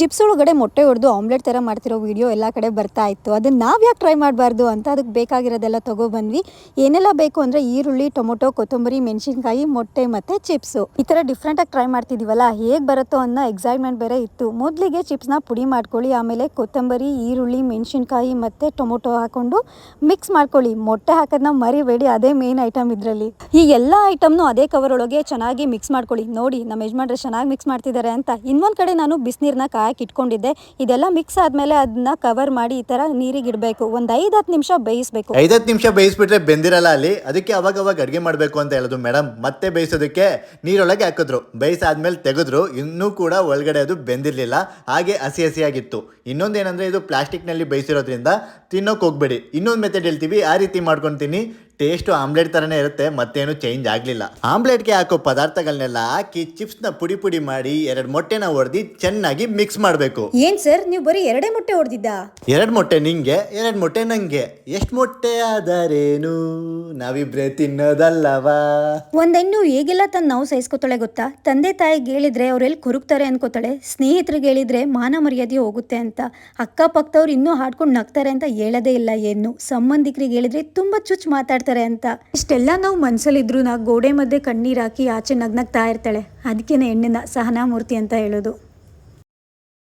Chips ಒಳಗಡೆ ಮೊಟ್ಟೆ ಹೊಡೆದು ಆಮ್ಲೆಟ್ ಥರ ಮಾಡ್ತಿರೋ ವಿಡಿಯೋ ಎಲ್ಲ ಕಡೆ ಬರ್ತಾ ಇತ್ತು. ಅದನ್ನು ನಾವು ಯಾಕೆ ಟ್ರೈ ಮಾಡಬಾರ್ದು ಅಂತ ಅದಕ್ಕೆ ಬೇಕಾಗಿರೋದೆಲ್ಲ ತೊಗೊಬಂದ್ವಿ ಏನೆಲ್ಲ ಬೇಕು ಅಂದರೆ ಈರುಳ್ಳಿ, ಟೊಮೊಟೊ, ಕೊತ್ತಂಬರಿ, ಮೆಣಸಿನ್ಕಾಯಿ, ಮೊಟ್ಟೆ ಮತ್ತು ಚಿಪ್ಸು. ಈ ಥರ ಡಿಫ್ರೆಂಟಾಗಿ ಟ್ರೈ ಮಾಡ್ತಿದ್ದೀವಲ್ಲ ಹೇಗೆ ಬರುತ್ತೋ ಅನ್ನೋ ಎಕ್ಸೈಟ್ಮೆಂಟ್ ಬೇರೆ ಇತ್ತು. ಮೊದಲಿಗೆ ಚಿಪ್ಸ್ನ ಪುಡಿ ಮಾಡ್ಕೊಳ್ಳಿ, ಆಮೇಲೆ ಕೊತ್ತಂಬರಿ, ಈರುಳ್ಳಿ, ಮೆಣಸಿನ್ಕಾಯಿ ಮತ್ತು ಟೊಮೊಟೊ ಹಾಕ್ಕೊಂಡು ಮಿಕ್ಸ್ ಮಾಡ್ಕೊಳ್ಳಿ. ಮೊಟ್ಟೆ ಹಾಕೋದನ್ನ ಮರಿಬೇಡಿ, ಅದೇ ಮೇನ್ ಐಟಮ್ ಇದರಲ್ಲಿ. ಈ ಎಲ್ಲ ಐಟಮ್ನು ಅದೇ ಕವರ್ ಒಳಗೆ ಚೆನ್ನಾಗಿ ಮಿಕ್ಸ್ ಮಾಡ್ಕೊಳ್ಳಿ. ನೋಡಿ, ನಮ್ಮ ಯಜಮಾನ್ರೆ ಚೆನ್ನಾಗಿ ಮಿಕ್ಸ್ ಮಾಡ್ತಿದ್ದಾರೆ ಅಂತ. ಇನ್ನೊಂದು ಕಡೆ ನಾನು ಬಿಸಿನೀರನ್ನ ಕಾಯಕ್ಕೆ ಇಟ್ಕೊಂಡಿದ್ದೆ. ಇದೆಲ್ಲ ಮಿಕ್ಸ್ ಆದಮೇಲೆ ಅದನ್ನ ಕವರ್ ಮಾಡಿ ಈ ಥರ ನೀರಿಗೆ ಇಡಬೇಕು. ಒಂದು ಐದು ಹತ್ತು ನಿಮಿಷ ಬೇಯಿಸಬೇಕು. ಹತ್ತು ನಿಮಿಷ ಬೇಯಿಸ್ಬಿಟ್ರೆ ಬೆಂದಿರಲ್ಲ ಅಲ್ಲಿ. ಅದಕ್ಕೆ ಅವಾಗ ಅವಾಗ ಅಡುಗೆ ಮಾಡಬೇಕು ಅಂತ ಹೇಳೋದು ಮೇಡಮ್ ಮತ್ತೆ ಬೇಯಿಸೋದಕ್ಕೆ ನೀರೊಳಗೆ ಹಾಕಿದ್ರು. ಬೇಯಿಸಾದ್ಮೇಲೆ ತೆಗೆದ್ರು. ಇನ್ನೂ ಕೂಡ ಒಳಗಡೆ ಅದು ಬೆಂದಿರಲಿಲ್ಲ. ಹಾಗೆ ಹಸಿ ಹಸಿಯಾಗಿತ್ತು. ಇನ್ನೊಂದೇನಂದ್ರೆ ಇದು ಪ್ಲಾಸ್ಟಿಕ್ನಲ್ಲಿ ಬೇಯಿಸಿರೋದ್ರಿಂದ ತಿನ್ನೋಕೆ ಹೋಗ್ಬೇಡಿ. ಇನ್ನೊಂದು ಮೆಥಡ್ ಹೇಳ್ತೀವಿ. ಆ ರೀತಿ ಮಾಡ್ಕೊತೀನಿ. ಟೇಸ್ಟು ಆಮ್ಲೆಟ್ ಥರನೇ ಇರುತ್ತೆ ಮತ್ತೇನು ಚೇಂಜ್ ಆಗಲಿಲ್ಲ. ಆಮ್ಲೆಟ್ಗೆ ಹಾಕೋ ಪದಾರ್ಥಗಳನ್ನೆಲ್ಲ ಹಾಕಿ ಚಿಪ್ಸ್ನ ಪುಡಿ ಪುಡಿ ಮಾಡಿ ಎರಡು ಮೊಟ್ಟೆನ ಹೊಡೆದು ಚೆನ್ನಾಗಿ ಮಿಕ್ಸ್ ಮಾಡಬೇಕು. ಏನ್ ಸರ್ ನೀವು ಬರೀ ಎರಡೇ ಮೊಟ್ಟೆ ಹೊಡೆದಿದ್ದ ಎರಡು ಮೊಟ್ಟೆ ನಿಂಗೆ ಎರಡು ಮೊಟ್ಟೆ ನಂಗೆ. ಎಷ್ಟು ಮೊಟ್ಟೆ ಆದರೇನು? ನಾವಿಬ್ರೇ ತಿನ್ನೋದಲ್ಲವಾ? ಒಂದ್ ಹೆಣ್ಣು ಹೇಗೆಲ್ಲ ತನ್ನ ನಾವು ಸಹಿಸ್ಕೊತಾಳೆ ಗೊತ್ತಾ? ತಂದೆ ತಾಯಿಗೆ ಹೇಳಿದ್ರೆ ಅವ್ರೆಲ್ಲಿ ಕುರುಕ್ತಾರೆ ಅನ್ಕೋತಾಳೆ. ಸ್ನೇಹಿತರಿಗೆ ಹೇಳಿದ್ರೆ ಮಾನ ಮರ್ಯಾದೆ ಹೋಗುತ್ತೆ ಅಂತ. ಅಕ್ಕಪಕ್ಕದವ್ರು ಇನ್ನೂ ಹಾಡ್ಕೊಂಡು ನಗ್ತಾರೆ ಅಂತ ಹೇಳೋದೇ ಇಲ್ಲ ಏನು ಸಂಬಂಧಿಕರಿಗೆ ಹೇಳಿದ್ರೆ ತುಂಬಾ ಚುಚ್ಚು ಮಾತಾಡ್ತಾರೆ. ಅಂತ. ಇಷ್ಟೆಲ್ಲ ನಾವು ಮನ್ಸಲ್ಲಿದ್ರು ನಾ ಗೋಡೆ ಮಧ್ಯೆ ಕಣ್ಣೀರ್ ಹಾಕಿ ಆಚೆ ನಗ್ನಗ್ತಾ ಇರ್ತಾಳೆ. ಅದಕ್ಕೇನೆ ಹೆಣ್ಣನ್ನ ಸಹನಾಮೂರ್ತಿ ಅಂತ ಹೇಳೋದು.